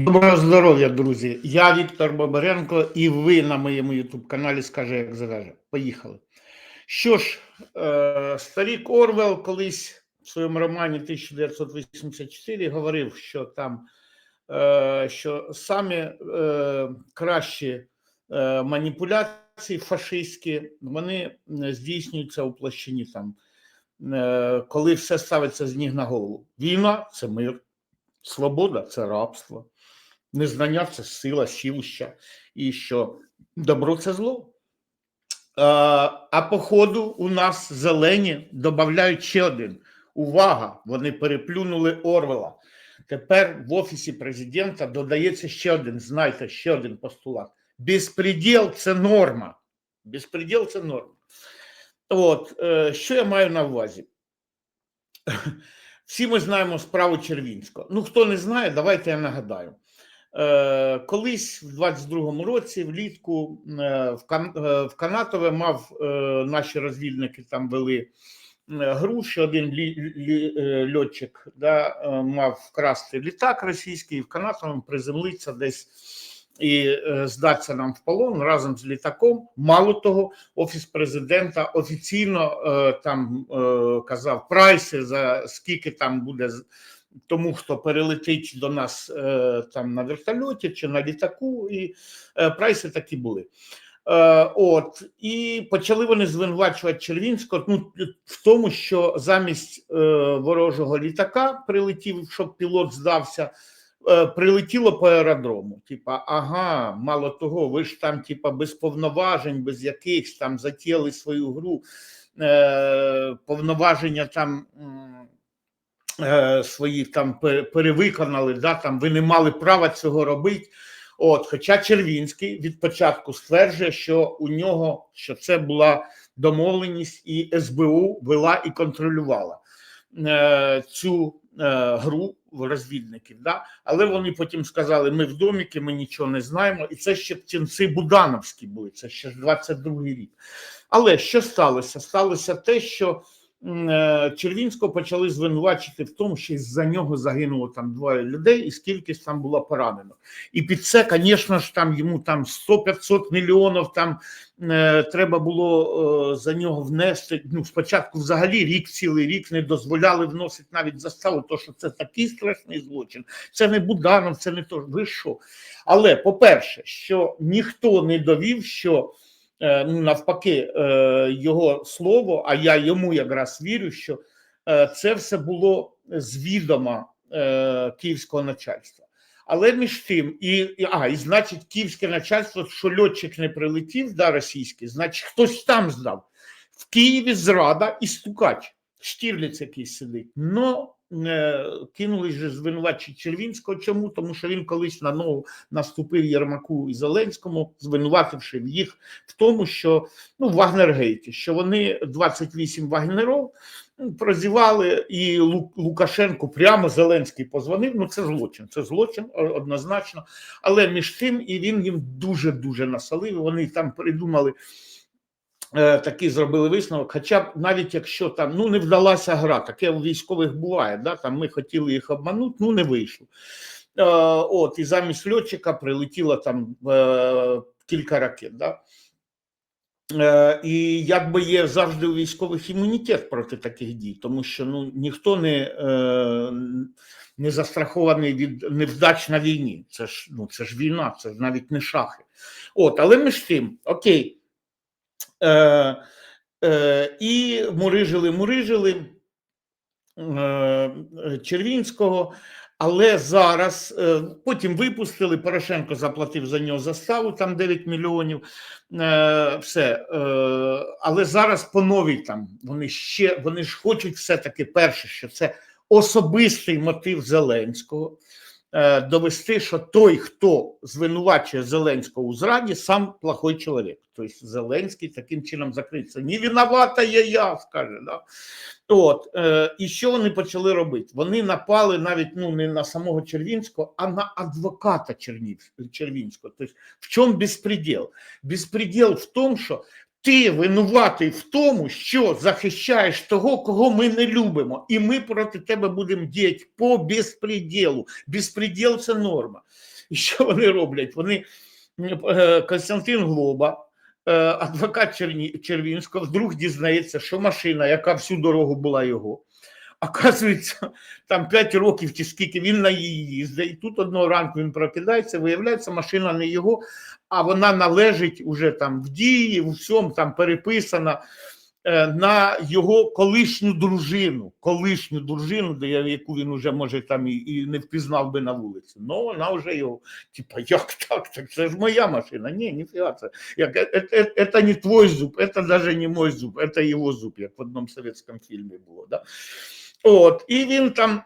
Доброго здоров'я, друзі! Я Віктор Бобаренко, і ви на моєму ютуб-каналі скаже, як завеже. Поїхали. Що ж, е, старік Орвел колись в своєму романі 1984 говорив, що там е, що самі е, кращі е, маніпуляції фашистські, вони здійснюються у площині там, коли все ставиться з ніг на голову. Війна це мир, свобода це рабство. Незнання це сила, сілища, і що добро це зло. А, а по ходу у нас зелені додають ще один. Увага! Вони переплюнули Орвела. Тепер в Офісі президента додається ще один, знайте, ще один постулат. Безпреділ це норма. Безпреділ це норма. От, е, що я маю на увазі? Всі ми знаємо справу Червінського. Ну, хто не знає, давайте я нагадаю. Е, Колись в 22-му році, влітку, е, е, в Канатове мав наші розвідники там вели гру, що один льотчик да, мав вкрасти літак російський і в Канатовому приземлитися десь і е, здатися нам в полон разом з літаком. Мало того, офіс президента офіційно е, там е, казав прайси за скільки там буде тому, хто перелетить до нас там на вертольоті чи на літаку, і прайси такі були. От і почали вони звинувачувати Червінського ну, в тому, що замість е, ворожого літака прилетів, щоб пілот здався. Е, Прилетіло по аеродрому. Типа, ага, мало того, ви ж там, типа, без повноважень, без якихось там затіяли свою гру, е, повноваження там е, свої там перевиконали, да, там ви не мали права цього робити. От, хоча Червінський від початку стверджує, що у нього що це була домовленість, і СБУ вела і контролювала е, цю гру в розвідників. Да? Але вони потім сказали: ми в доміки, ми нічого не знаємо, і це ще птінці Будановські були, це ще ж 22-й рік. Але що сталося? Сталося те, що е, Червінського почали звинувачити в тому, що із-за нього загинуло там двоє людей, і скільки там було поранено. І під це, звісно ж, там йому там 100-500 мільйонів там е, треба було е, за нього внести. Ну, спочатку взагалі рік, цілий рік не дозволяли вносити навіть заставу, то що це такий страшний злочин. Це не Буданов, це не то. Ви що? Але по-перше, що ніхто не довів, що е, ну, навпаки, е, його слово, а я йому якраз вірю, що е, це все було з відома е, київського начальства. Але між тим, і, а, і значить, київське начальство, що льотчик не прилетів, да, російський, значить, хтось там здав. В Києві зрада і стукач. Штірліц якийсь сидить. Но е, кинули ж звинувачити Червінського. Чому? Тому що він колись на ногу наступив Єрмаку і Зеленському, звинувативши їх в тому, що ну, Вагнергейті, що вони 28 вагнеров прозівали, і Лу- Лукашенку прямо Зеленський позвонив. Ну це злочин, це злочин однозначно. Але між тим і він їм дуже дуже насолив. Вони там придумали. Е, Такий зробили висновок, хоча б навіть якщо там ну не вдалася гра, таке у військових буває. Да? Там ми хотіли їх обманути, ну не вийшло. Е, От і замість льотчика прилетіло там е, кілька ракет. Да? Е, І якби є завжди у військових імунітет проти таких дій, тому що ну ніхто не, е, не застрахований від невдач на війні. Це ж ну це ж війна, це ж навіть не шахи. От, але між тим, окей. Е, е, і мурижили, мурижили е, Червінського. Але зараз е, потім випустили. Порошенко заплатив за нього заставу там 9 мільйонів. Е, все. Е, але зараз по новій там вони ще вони ж хочуть все-таки перше, що це особистий мотив Зеленського. Е, Довести, що той, хто звинувачує Зеленського у зраді, сам плохой чоловік. Тобто Зеленський таким чином закриється. Не виновата є я, скаже. Да? От, е, і що вони почали робити? Вони напали навіть ну, не на самого Червінського, а на адвоката Червінського. Тобто, в чому безпреділ? Безпреділ в тому, що ти винуватий в тому, що захищаєш того, кого ми не любимо, і ми проти тебе будемо діяти по безпреділу. Безпреділ це норма. І що вони роблять? Вони Костянтин Константин Глоба, е, адвокат Червінського, вдруг дізнається, що машина, яка всю дорогу була його, оказується, там 5 років чи скільки він на її їздить, і тут одного ранку він прокидається, виявляється, машина не його, а вона належить уже там в дії, в всьому там переписана е, на його колишню дружину, колишню дружину, де я- яку він уже може там і, і не впізнав би на вулиці. Ну вона вже його, типа, як так? Так це ж моя машина. Ні, ніфіга це. Як, е, е, е, это не твой зуб, это даже не мой зуб, это його зуб, як в одному советском фільмі було. Да? От, і він там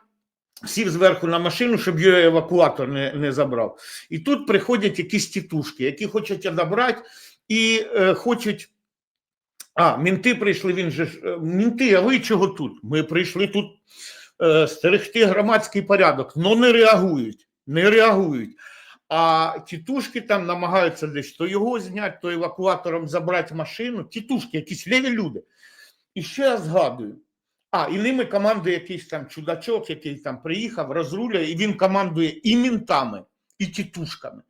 сів зверху на машину, щоб його евакуатор не, не забрав. І тут приходять якісь тітушки, які хочуть одобрати і е, хочуть. А, мінти прийшли, він же е, Мінти, а ви чого тут? Ми прийшли тут е, стерегти громадський порядок, але не реагують. Не реагують. А тітушки там намагаються десь то його зняти, то евакуатором забрати машину. Тітушки, якісь ліві люди. І ще я згадую. А, і ними командує якийсь там чудачок, який там приїхав, розрулює, і він командує і мінтами, і тітушками.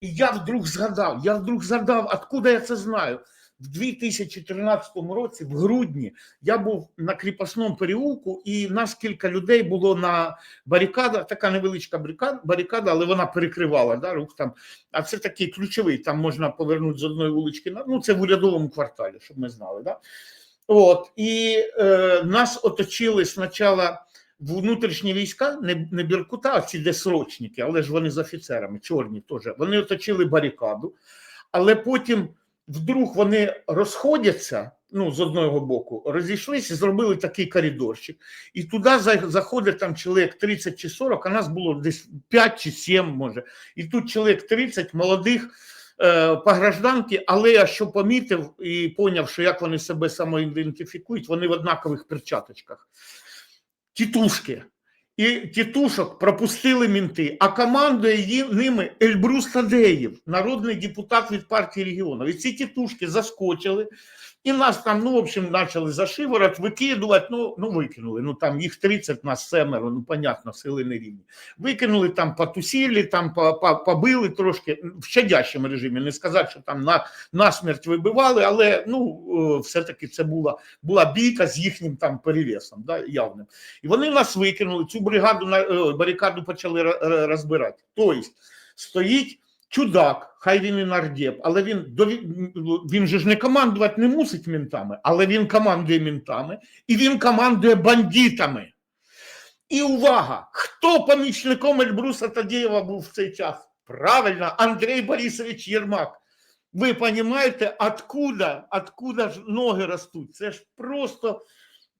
І я вдруг згадав, я вдруг згадав, откуда я це знаю. В 2013 році, в грудні, я був на кріпосному переулку, і нас кілька людей було на барикадах, така невеличка барикада, але вона перекривала да, рух там. А це такий ключовий, там можна повернути з одної вулички ну це в урядовому кварталі, щоб ми знали. Да? От, і е, нас оточили спочатку внутрішні війська, не, не Біркута, а ці десрочники, але ж вони з офіцерами, чорні теж. Вони оточили барикаду, але потім вдруг вони розходяться ну, з одного боку, розійшлися, зробили такий коридорчик. І туди заходить там чоловік 30 чи 40, а нас було десь 5 чи 7, може. І тут чоловік 30 молодих по гражданці, але я що помітив і поняв, що як вони себе самоідентифікують, вони в однакових перчаточках. Тітушки. І тітушок пропустили мінти, а командує ними Ельбрус Тадеєв, народний депутат від партії регіонів. І ці тітушки заскочили, і нас там, ну, в общем, почали за шиворот викидувати. Ну, ну викинули. Ну там їх 30, нас семеро, ну, понятно, сили не рівні. Викинули там, потусили, там по- по- побили трошки в щадящому режимі. Не сказати, що там на, насмерть вибивали, але ну, е, все-таки це була, була бійка з їхнім там перевесом, да, явним. І вони нас викинули, цю бригаду е, барикаду почали ра- ра- розбирати. Тобто стоїть чудак, хай він і нардеп, але він він же ж не командувати не мусить мінтами, але він командує мінтами і він командує бандитами. І увага! Хто помічником Ельбруса Тадєєва був в цей час? Правильно, Андрій Борисович Єрмак. Ви розумієте, откуда, откуда ж ноги ростуть? Це ж просто,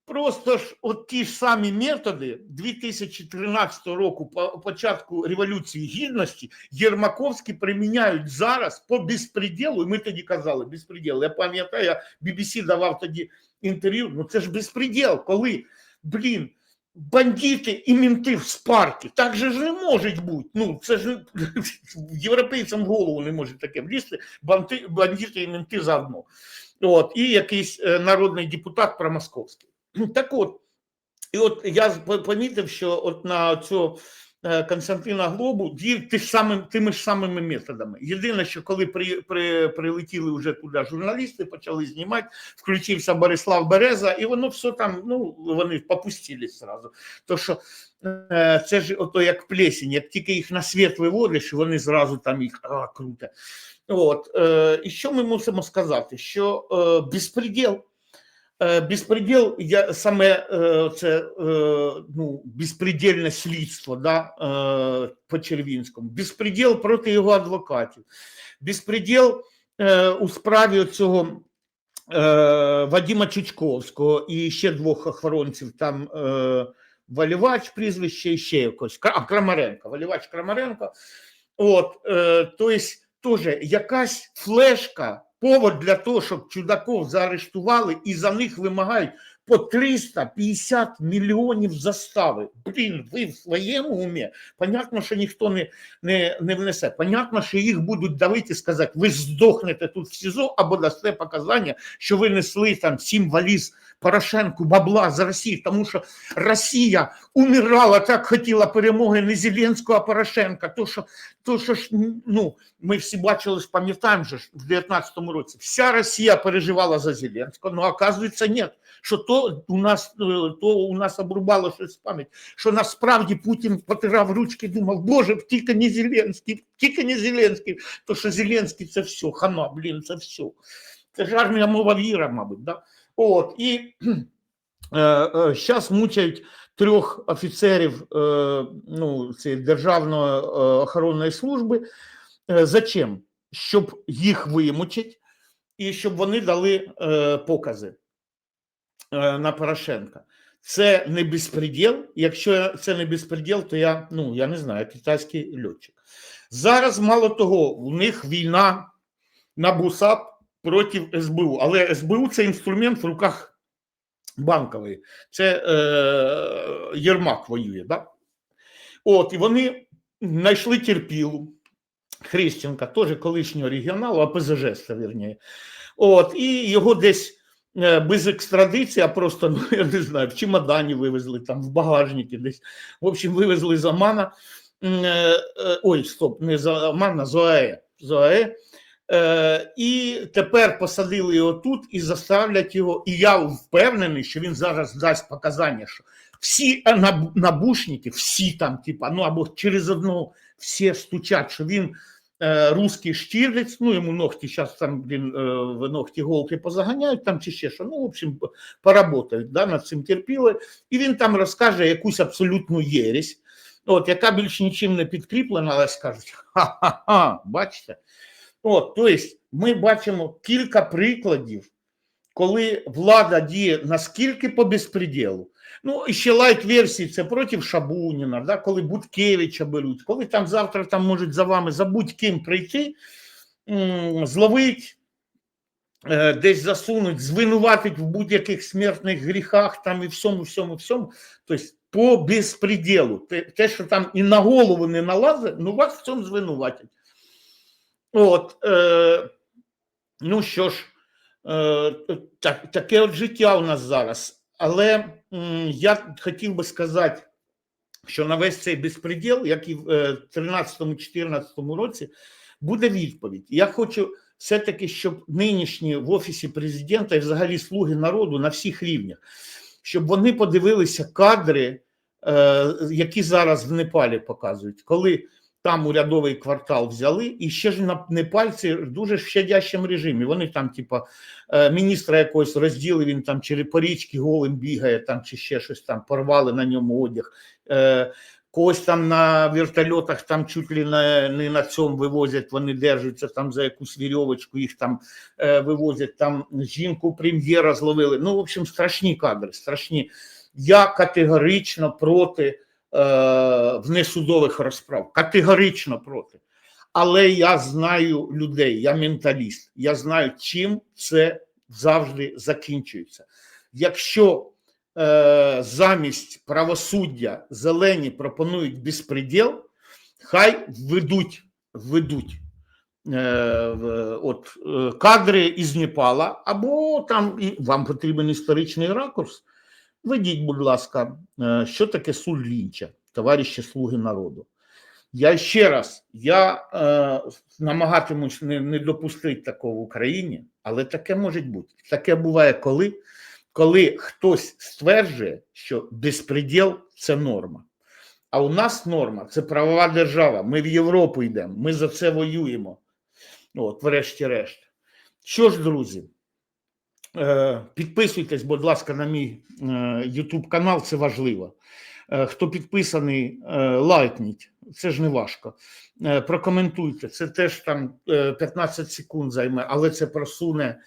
просто ж от ті ж самі методи 2013 року, по початку Революції Гідності, Єрмаковські приміняють зараз по безпреділу. І ми тоді казали, безпреділ. Я пам'ятаю, я BBC давав тоді інтерв'ю. Ну це ж безпреділ, коли, блін, бандити і мінти в спарки. Так же ж не може бути. Ну, це ж європейцям голову не може таке влізти, бандити і мінти заодно. От, і якийсь е, народний депутат промосковський. Так от, і от я помітив, що от на цього е, Константина Глобу діяв ті ж самим, тими ж самими методами. Єдине, що коли при, при, прилетіли вже туди журналісти, почали знімати, включився Борислав Береза, і воно все там, ну, вони попустились зразу. То що е, це ж ото як плесінь, як тільки їх на світ виводиш, вони зразу там їх а, круто. От, е, і що ми мусимо сказати? Що безпреділ Безпреділ, я саме е, це е, ну, безпредельне слідство да, е, по Червінському, безпреділ проти його адвокатів, безпреділ е, у справі цього е, Вадима Чучковського і ще двох охоронців, там е, Валівач прізвище і ще якось, а, Крамаренко, Валівач Крамаренко. От, е, то есть, теж якась флешка, повод для того, щоб чудаков заарештували і за них вимагають по 350 мільйонів застави. Блін, ви в своєму умі? Понятно, що ніхто не, не, не внесе. Понятно, що їх будуть давити і сказати, ви здохнете тут в СІЗО або дасте показання, що ви несли там сім валіз Порошенку бабла за Росію, тому що Росія умирала, так хотіла перемоги не Зеленського, а Порошенка. То, що, то, що ж, ну, ми всі бачили, пам'ятаємо ж, в 19-му році, вся Росія переживала за Зеленського, ну, оказується, ні. Що то у нас, е, то у нас обрубало щось пам'ять, що насправді Путін потирав ручки, думав, боже, тільки не Зеленський, тільки не Зеленський, то що Зеленський це все, хана, блін, це все. Це ж армія мова віра, мабуть, да? От, і зараз мучають трьох офіцерів е, ну, цієї Державної е, охоронної служби. Е, Зачем? Щоб їх вимучить і щоб вони дали е, покази е, на Порошенка. Це не безпреділ. Якщо це не безпреділ, то я ну я не знаю, китайський льотчик. Зараз мало того, у них війна на БУСАП проти СБУ. Але СБУ це інструмент в руках банкової. Це е, Єрмак воює. Да? От, і вони знайшли терпілу. Христенка, теж колишнього регіоналу, а ПЗЖ. От, і його десь е, без екстрадиції, а просто, ну, я не знаю, в чемодані вивезли, там, в багажнику десь. В общем, вивезли з Омана. Е, е, Ой, стоп, не з Омана, з ОАЕ. З ОАЕ. Е, і тепер посадили його тут і заставлять його. І я впевнений, що він зараз дасть показання, що всі е, набушники, всі там, типа, ну або через одного всі стучать, що він е, русський штірлиць, ну йому ногті зараз там блін, е, в ногті голки позаганяють там чи ще що. Ну, в общем, поработають да, над цим терпіли, і він там розкаже якусь абсолютну єресь, от, яка більш нічим не підкріплена, але скажуть: ха-ха-ха, бачите. От, тобто, ми бачимо кілька прикладів, коли влада діє наскільки по безпреділу. Ну, і ще лайт-версії це проти Шабуніна, да, коли Буткевича беруть, коли там завтра там можуть за вами за будь-ким прийти, зловить, е, десь засунуть, звинуватить в будь-яких смертних гріхах там і всьому, всьому, всьому. Тобто по безпреділу. Те, що там і на голову не налазить, ну вас в цьому звинуватять. От, е, ну що ж, так, таке от життя у нас зараз. Але я хотів би сказати, що на весь цей безпреділ, як і в 2013-2014 році, буде відповідь. Я хочу все-таки, щоб нинішні в Офісі президента і взагалі слуги народу на всіх рівнях, щоб вони подивилися кадри, е, які зараз в Непалі показують, коли там урядовий квартал взяли, і ще ж на Непальці дуже в щадящому режимі. Вони там, типа, е, міністра якогось розділи, він там через по річки голим бігає, там чи ще щось там порвали на ньому одяг. Е, Когось там на вертольотах там чуть ли не, не на цьому вивозять, вони держаться там за якусь вірьовочку, їх там е, вивозять, там жінку прем'єра зловили. Ну, в общем, страшні кадри, страшні. Я категорично проти внесудових розправ. Категорично проти. Але я знаю людей, я менталіст, я знаю, чим це завжди закінчується. Якщо е, замість правосуддя зелені пропонують безпреділ, хай введуть, введуть е, от, е, кадри із Непала, або там і вам потрібен історичний ракурс. Ведіть, будь ласка, е, що таке суд Лінча, товариші слуги народу. Я ще раз, я е, намагатимусь не, не допустити такого в Україні, але таке може бути. Таке буває коли, коли хтось стверджує, що безпреділ це норма. А у нас норма це правова держава. Ми в Європу йдемо, ми за це воюємо. От, врешті-решт. Що ж, друзі, підписуйтесь, будь ласка, на мій е, YouTube канал, це важливо. Е, Хто підписаний, е, лайкніть, це ж не важко. Е, Прокоментуйте, це теж там е, 15 секунд займе, але це просуне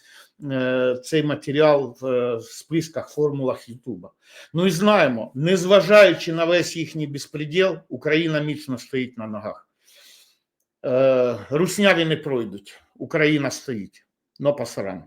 е, цей матеріал в е, списках, формулах Ютуба. Ну і знаємо, незважаючи на весь їхній безпреділ, Україна міцно стоїть на ногах. Е, Русняві не пройдуть, Україна стоїть, но пасаран.